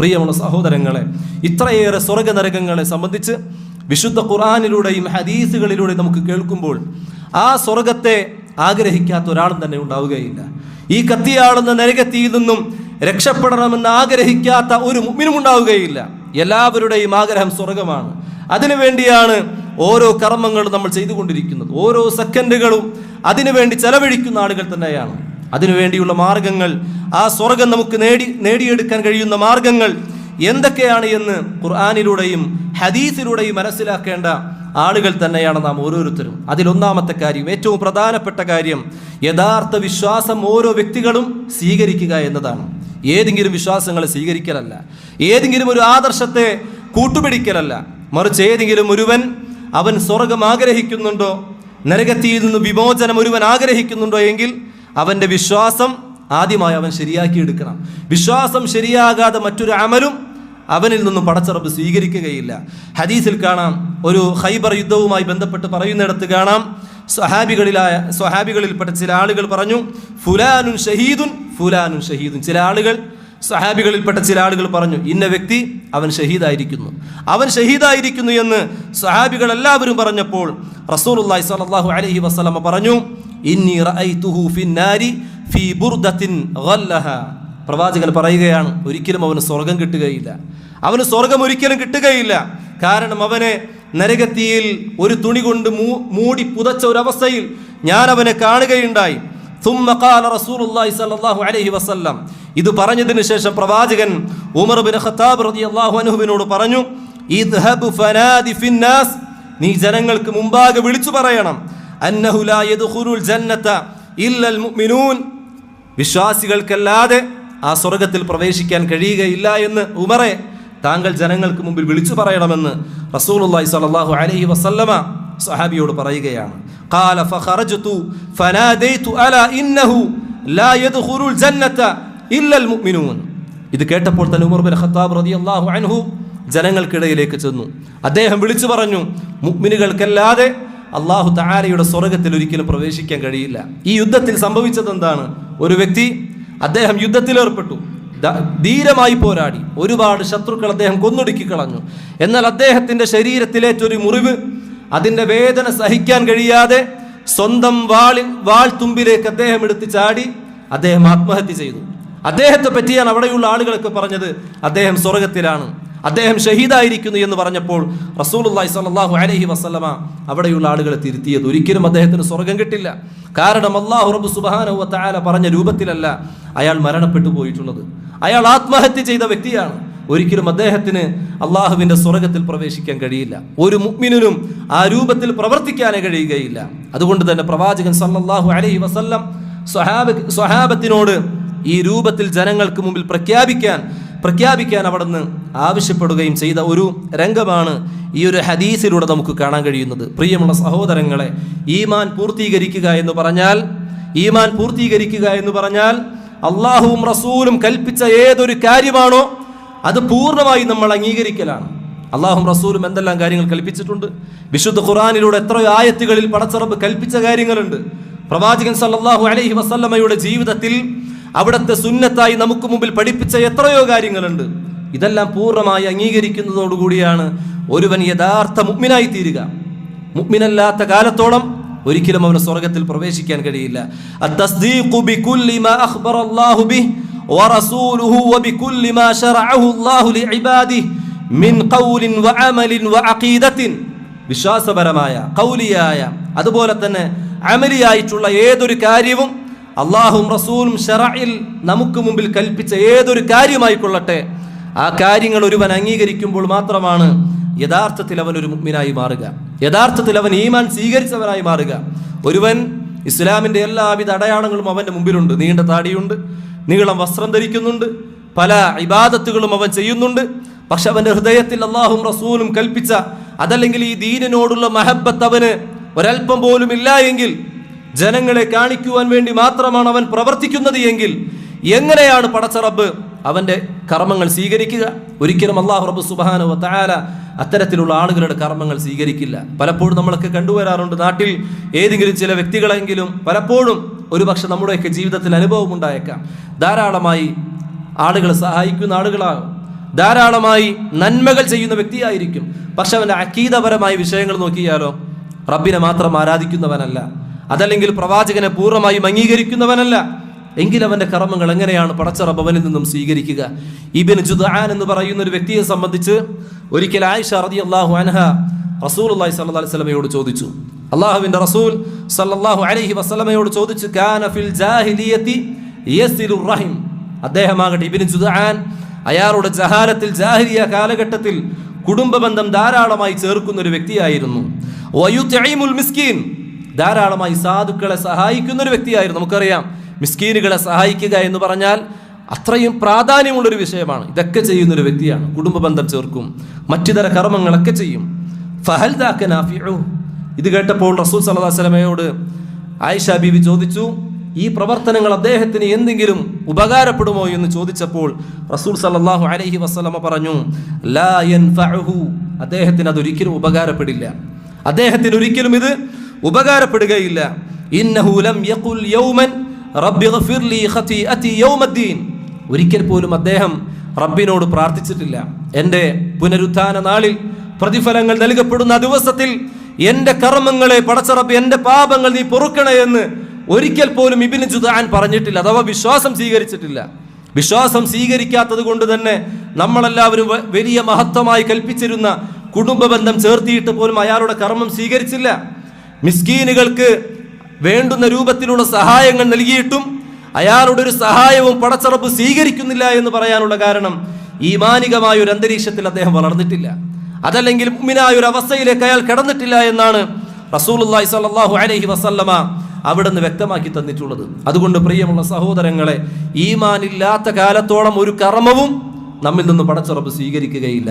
പ്രിയമുള്ള സഹോദരങ്ങളെ ഇത്രയേറെ സ്വർഗനരകങ്ങളെ സംബന്ധിച്ച് വിശുദ്ധ ഖുർആാനിലൂടെയും ഹദീസുകളിലൂടെയും നമുക്ക് കേൾക്കുമ്പോൾ ആ സ്വർഗത്തെ ആഗ്രഹിക്കാത്ത ഒരാളും തന്നെ ഉണ്ടാവുകയില്ല. ഈ കത്തിയാളുന്ന നരകത്തിയിൽ നിന്നും രക്ഷപ്പെടണമെന്ന് ആഗ്രഹിക്കാത്ത ഒരു മുമ്പിനും ഉണ്ടാവുകയില്ല. എല്ലാവരുടെയും ആഗ്രഹം സ്വർഗമാണ്. അതിനുവേണ്ടിയാണ് ഓരോ കർമ്മങ്ങളും നമ്മൾ ചെയ്തുകൊണ്ടിരിക്കുന്നത്. ഓരോ സെക്കൻഡുകളും അതിനുവേണ്ടി ചെലവഴിക്കുന്ന ആളുകൾ തന്നെയാണ്. അതിനുവേണ്ടിയുള്ള മാർഗങ്ങൾ ആ സ്വർഗം നമുക്ക് നേടി നേടിയെടുക്കാൻ കഴിയുന്ന മാർഗങ്ങൾ എന്തൊക്കെയാണ് എന്ന് ഖുർആാനിലൂടെയും ഹദീസിലൂടെയും മനസ്സിലാക്കേണ്ട ആളുകൾ തന്നെയാണ് നാം ഓരോരുത്തരും. അതിലൊന്നാമത്തെ കാര്യം ഏറ്റവും പ്രധാനപ്പെട്ട കാര്യം യഥാർത്ഥ വിശ്വാസം ഓരോ വ്യക്തികളും സ്വീകരിക്കുക എന്നതാണ്. ഏതെങ്കിലും വിശ്വാസങ്ങളെ സ്വീകരിക്കലല്ല. ഏതെങ്കിലും ഒരു ആദർശത്തെ കൂട്ടുപിടിക്കലല്ല. മറിച്ച് ഏതെങ്കിലും ഒരുവൻ അവൻ സ്വർഗം ആഗ്രഹിക്കുന്നുണ്ടോ? നരകത്തിയിൽ നിന്ന് വിമോചനം ഒരുവൻ ആഗ്രഹിക്കുന്നുണ്ടോ എങ്കിൽ അവന്റെ വിശ്വാസം ആദ്യമായി അവൻ ശരിയാക്കിയെടുക്കണം വിശ്വാസം ശരിയാകാതെ മറ്റൊരു അമലും അവനിൽ നിന്നും പടച്ചറപ്പ് സ്വീകരിക്കുകയില്ല. ഹദീസിൽ കാണാം ഒരു ഹൈബർ യുദ്ധവുമായി ബന്ധപ്പെട്ട് പറയുന്നിടത്ത് കാണാം സ്വഹാബികളിലായ സ്വഹാബികളിൽപ്പെട്ട ചില ആളുകൾ പറഞ്ഞു ഫുലാനുൻ ഷഹീദുൻ ഫുലാനുൻ ഷഹീദുൻ. ചില ആളുകൾ സഹാബികളിൽപ്പെട്ട ചില ആളുകൾ പറഞ്ഞു ഇന്ന വ്യക്തി അവൻ ഷഹീദായിരിക്കുന്നു. അവൻ ഷഹീദായിരിക്കുന്നു എന്ന് സഹാബികൾ എല്ലാവരും പറഞ്ഞപ്പോൾ സ്വല്ലല്ലാഹു അലൈഹി വസല്ലമ പറഞ്ഞു ഇന്നി റഅയ്തുഹു ഫിന്നാരി ഫി ബുർദത്തിൻ ഗല്ലഹ പ്രവാചകൻ പറയുകയാണ് ഒരിക്കലും അവന് സ്വർഗം കിട്ടുകയില്ല. അവന് സ്വർഗം ഒരിക്കലും കിട്ടുകയില്ല. കാരണം അവനെ നരകത്തിയിൽ ഒരു തുണി കൊണ്ട് മൂടി പുതച്ച ഒരവസ്ഥയിൽ ഞാൻ അവനെ കാണുകയുണ്ടായി ഇത് പറഞ്ഞതിന് ശേഷം പ്രവാചകൻ ഉമർ ബിൻ ഖത്താബ് പറഞ്ഞു നീ ജനങ്ങൾക്ക് മുമ്പാകെ വിളിച്ചു പറയണം. അന്നഹു ലാ യദ്ഖുലുൽ ജന്നത ഇല്ലൽ മുഅ്മിനൂൻ വിശ്വാസികൾക്കല്ലാതെ ആ സ്വർഗത്തിൽ പ്രവേശിക്കാൻ കഴിയുകയില്ല എന്ന് ഉമറെ താങ്കൾ ജനങ്ങൾക്ക് മുമ്പിൽ വിളിച്ചു പറയണമെന്ന് റസൂലുള്ളാഹി സ്വല്ലല്ലാഹു അലൈഹി വസല്ലമ സഹാബിയോട് പറയുകയാണ് قال فخرجت فناديت الا انه لا يدخل الجنه الا المؤمنون ഇത് കേട്ടപ്പോൾ തന്നെ ഉമർ ബിൻ ഖത്താബ് റളിയല്ലാഹു അൻഹു ജനങ്ങൾക്കിടയിലേക്ക് ചെന്നു അദ്ദേഹം വിളിച്ചു പറഞ്ഞു മുഅ്മിനുകൾക്കല്ലാതെ അള്ളാഹു താരയുടെ സ്വർഗത്തിൽ ഒരിക്കലും പ്രവേശിക്കാൻ കഴിയില്ല. ഈ യുദ്ധത്തിൽ സംഭവിച്ചത് എന്താണ്? ഒരു വ്യക്തി അദ്ദേഹം യുദ്ധത്തിൽ ഏർപ്പെട്ടു. ധീരമായി പോരാടി. ഒരുപാട് ശത്രുക്കൾ അദ്ദേഹം കൊന്നൊടുക്കി കളഞ്ഞു. എന്നാൽ അദ്ദേഹത്തിന്റെ ശരീരത്തിലേറ്റൊരു മുറിവ് അതിന്റെ വേദന സഹിക്കാൻ കഴിയാതെ സ്വന്തം വാളിൽ വാൾ തുമ്പിലേക്ക് അദ്ദേഹം എടുത്ത് ചാടി അദ്ദേഹം ആത്മഹത്യ ചെയ്തു. അദ്ദേഹത്തെ പറ്റിയാണ് അവിടെയുള്ള ആളുകളൊക്കെ പറഞ്ഞത് അദ്ദേഹം സ്വർഗത്തിലാണ് അദ്ദേഹം ഷഹീദായിരിക്കുന്നു എന്ന് പറഞ്ഞപ്പോൾ റസൂലുള്ളാഹി സ്വല്ലല്ലാഹു അലഹി വസ്ലമ അവിടെയുള്ള ആളുകളെ തിരുത്തിയത്. ഒരിക്കലും അദ്ദേഹത്തിന് സ്വർഗം കിട്ടില്ല. കാരണം അള്ളാഹു റബ്ബ് സുബ്ഹാനഹു വ തആല പറഞ്ഞ രൂപത്തിലല്ല അയാൾ മരണപ്പെട്ടു പോയിട്ടുള്ളത്. അയാൾ ആത്മഹത്യ ചെയ്ത വ്യക്തിയാണ്. ഒരിക്കലും അദ്ദേഹത്തിന് അള്ളാഹുവിന്റെ സ്വർഗത്തിൽ പ്രവേശിക്കാൻ കഴിയില്ല. ഒരു മുഗ്മിനും ആ രൂപത്തിൽ പ്രവർത്തിക്കാനേ കഴിയുകയില്ല. അതുകൊണ്ട് തന്നെ പ്രവാചകൻ സല്ലാഹു അലൈഹി വസല്ലം സ്വഹാബ സ്വഹാബത്തിനോട് ഈ രൂപത്തിൽ ജനങ്ങൾക്ക് മുമ്പിൽ പ്രഖ്യാപിക്കാൻ പ്രഖ്യാപിക്കാൻ അവിടുന്ന് ആവശ്യപ്പെടുകയും ചെയ്ത ഒരു രംഗമാണ് ഈ ഒരു ഹദീസിലൂടെ നമുക്ക് കാണാൻ കഴിയുന്നത്. പ്രിയമുള്ള സഹോദരങ്ങളെ ഈമാൻ പൂർത്തീകരിക്കുക എന്ന് പറഞ്ഞാൽ ഈമാൻ പൂർത്തീകരിക്കുക എന്ന് പറഞ്ഞാൽ അള്ളാഹുവും റസൂലും കൽപ്പിച്ച ഏതൊരു കാര്യമാണോ അത് പൂർണമായി നമ്മൾ അംഗീകരിക്കലാണ്. അള്ളാഹും റസൂലും എന്തെല്ലാം കാര്യങ്ങൾ കൽപ്പിച്ചിട്ടുണ്ട്? വിശുദ്ധ ഖുറാനിലൂടെ എത്രയോ ആയത്തുകളിൽ പടച്ചറബ് കൽപ്പിച്ച കാര്യങ്ങളുണ്ട്. പ്രവാചകൻ സല്ലാഹു അലൈഹി വസല്ലമയുടെ ജീവിതത്തിൽ അവിടുത്തെ സുന്നത്തായി നമുക്ക് മുമ്പിൽ പഠിപ്പിച്ച എത്രയോ കാര്യങ്ങളുണ്ട് ഇതെല്ലാം പൂർണ്ണമായി അംഗീകരിക്കുന്നതോടുകൂടിയാണ് ഒരുവൻ യഥാർത്ഥ മുഗ്മിനായി തീരുക മുഗ്മിനല്ലാത്ത കാലത്തോളം ഒരിക്കലും അവന് സ്വർഗത്തിൽ പ്രവേശിക്കാൻ കഴിയില്ല التصديق بكل ما أخبر الله به ورسوله وبكل ما شرعه الله لعباده من قول وعمل وعقيدة വിശ്വാസപരമായ കൗലിയായ അതുപോലെ തന്നെ അമലിയായിട്ടുള്ള ഏതൊരു കാര്യവും അള്ളാഹും റസൂലും ഷറയിൽ നമുക്ക് മുമ്പിൽ കൽപ്പിച്ച ഏതൊരു കാര്യമായിക്കൊള്ളട്ടെ ആ കാര്യങ്ങൾ ഒരുവൻ അംഗീകരിക്കുമ്പോൾ മാത്രമാണ് യഥാർത്ഥത്തിൽ അവൻ ഒരു മുഗ്മിനായി മാറുക. യഥാർത്ഥത്തിൽ അവൻ ഈമാൻ സ്വീകരിച്ചവനായി മാറുക. ഒരുവൻ ഇസ്ലാമിന്റെ എല്ലാവിധ അടയാളങ്ങളും അവന്റെ മുമ്പിലുണ്ട്. നീണ്ട താടിയുണ്ട് നീളം വസ്ത്രം ധരിക്കുന്നുണ്ട് പല ഇബാദത്തുകളും അവൻ ചെയ്യുന്നുണ്ട്. പക്ഷെ അവന്റെ ഹൃദയത്തിൽ അള്ളാഹും റസൂലും കൽപ്പിച്ച അതല്ലെങ്കിൽ ഈ ദീനിനോടുള്ള മഹബത്ത് അവന് ഒരൽപ്പം പോലും ഇല്ല എങ്കിൽ ജനങ്ങളെ കാണിക്കുവാൻ വേണ്ടി മാത്രമാണ് അവൻ പ്രവർത്തിക്കുന്നത് എങ്കിൽ എങ്ങനെയാണ് പടച്ചറബ് അവന്റെ കർമ്മങ്ങൾ സ്വീകരിക്കുക? ഒരിക്കലും അള്ളാഹു റബ്ബ് സുബാനോ താല അത്തരത്തിലുള്ള ആളുകളുടെ കർമ്മങ്ങൾ സ്വീകരിക്കില്ല. പലപ്പോഴും നമ്മളൊക്കെ കണ്ടുവരാറുണ്ട് നാട്ടിൽ ഏതെങ്കിലും ചില വ്യക്തികളെങ്കിലും പലപ്പോഴും ഒരുപക്ഷെ നമ്മുടെയൊക്കെ ജീവിതത്തിൽ അനുഭവം ഉണ്ടായേക്കാം. ധാരാളമായി ആളുകളെ സഹായിക്കുന്ന ആളുകളാകും. ധാരാളമായി നന്മകൾ ചെയ്യുന്ന വ്യക്തിയായിരിക്കും. പക്ഷെ അവന്റെ അക്കീതപരമായ വിഷയങ്ങൾ നോക്കിയാലോ? റബ്ബിനെ മാത്രം ആരാധിക്കുന്നവനല്ല. അതല്ലെങ്കിൽ പ്രവാചകനെ പൂർണമായും അംഗീകരിക്കുന്നവനല്ല എങ്കിൽ അവന്റെ കർമ്മങ്ങൾ എങ്ങനെയാണ് പടച്ചറ ഭവനിൽ നിന്നും സ്വീകരിക്കുക? ഇബിൻ ജുദാൻ എന്ന് പറയുന്ന ഒരു വ്യക്തിയെ സംബന്ധിച്ച് ഒരിക്കൽ ആയിഷ റതി അള്ളാഹു അനഹ റസൂൽ അള്ളാഹി അലൈഹി വസല്ലമയോട് ചോദിച്ചു. അള്ളാഹുവിന്റെ റസൂൽ സല്ലാഹു അലഹി വസ്ലമയോട് ചോദിച്ചു കാന ഫിൽ ജാഹിലിയത്തി റഹിം? അദ്ദേഹമാകട്ടെ ഇബിൻ ജുദാൻ അയാളുടെ ജഹാലത്തിൽ ജാഹിലിയ കാലഘട്ടത്തിൽ കുടുംബ ബന്ധം ധാരാളമായി ചേർക്കുന്ന ഒരു വ്യക്തിയായിരുന്നു. മിസ്കീൻ ധാരാളമായി സാധുക്കളെ സഹായിക്കുന്ന ഒരു വ്യക്തിയായിരുന്നു നമുക്കറിയാം. മിസ്കീനുകളെ സഹായിക്കുക എന്ന് പറഞ്ഞാൽ അത്രയും പ്രാധാന്യമുള്ളൊരു വിഷയമാണ്. ഇതൊക്കെ ചെയ്യുന്ന ഒരു വ്യക്തിയാണ്. കുടുംബ ബന്ധം ചേർക്കും. മറ്റുതര കർമ്മങ്ങളൊക്കെ ചെയ്യും. ഫഹൽ ദാക്ക. ഇത് കേട്ടപ്പോൾ റസൂൽ വസല്ലമയോട് ആയിഷ ബീവി ചോദിച്ചു ഈ പ്രവർത്തനങ്ങൾ അദ്ദേഹത്തിന് എന്തെങ്കിലും ഉപകാരപ്പെടുമോ എന്ന് ചോദിച്ചപ്പോൾ റസൂൽ സല്ലല്ലാഹു അലഹി വസ്ലമ പറഞ്ഞു ലാ അദ്ദേഹത്തിന് അതൊരിക്കലും ഉപകാരപ്പെടില്ല. അദ്ദേഹത്തിന് ഒരിക്കലും ഇത് ഉപകാരപ്പെടുകയില്ല. ഇന്നഹു ലം യഖുൽ യൗമൻ റബ്ബി ഗ്ഫിർ ഖതിഅതി യൗമദ്ദീൻ. ഒരിക്കൽ പോലും അദ്ദേഹം റബ്ബിനോട് പ്രാർത്ഥിച്ചിട്ടില്ല. എന്റെ പുനരുത്ഥാന നാളിൽ പ്രതിഫലങ്ങൾ നൽകപ്പെടുന്ന ദിവസത്തിൽ എന്റെ കർമ്മങ്ങളെ പടച്ചറപ്പ് എന്റെ പാപങ്ങൾ നീ പൊറുക്കണേ എന്ന് ഒരിക്കൽ പോലും ഇബിന് ജുദാൻ പറഞ്ഞിട്ടില്ല അഥവാ വിശ്വാസം സ്വീകരിച്ചിട്ടില്ല. വിശ്വാസം സ്വീകരിക്കാത്തത് കൊണ്ട് തന്നെ നമ്മളെല്ലാവരും വലിയ മഹത്വമായി കൽപ്പിച്ചിരുന്ന കുടുംബ ബന്ധം ചേർത്തിയിട്ട് പോലും അയാളുടെ കർമ്മം സ്വീകരിച്ചില്ല. മിസ്കീനുകൾക്ക് വേണ്ടുന്ന രൂപത്തിലുള്ള സഹായങ്ങൾ നൽകിയിട്ടും അയാളുടെ ഒരു സഹായവും പടച്ചറപ്പ് സ്വീകരിക്കുന്നില്ല എന്ന് പറയാനുള്ള കാരണം ഈ മാനികമായ ഒരു അന്തരീക്ഷത്തിൽ അദ്ദേഹം വളർന്നിട്ടില്ല. അതല്ലെങ്കിൽ മുമ്മിനായ ഒരു അവസ്ഥയിലേക്ക് അയാൾ കിടന്നിട്ടില്ല എന്നാണ് റസൂലുള്ളാഹി സാഹു അലഹി വസല്ലമ അവിടുന്ന് വ്യക്തമാക്കി തന്നിട്ടുള്ളത്. അതുകൊണ്ട് പ്രിയമുള്ള സഹോദരങ്ങളെ ഈമാനില്ലാത്ത കാലത്തോളം ഒരു കർമ്മവും നമ്മിൽ നിന്ന് പടച്ചുറപ്പ് സ്വീകരിക്കുകയില്ല.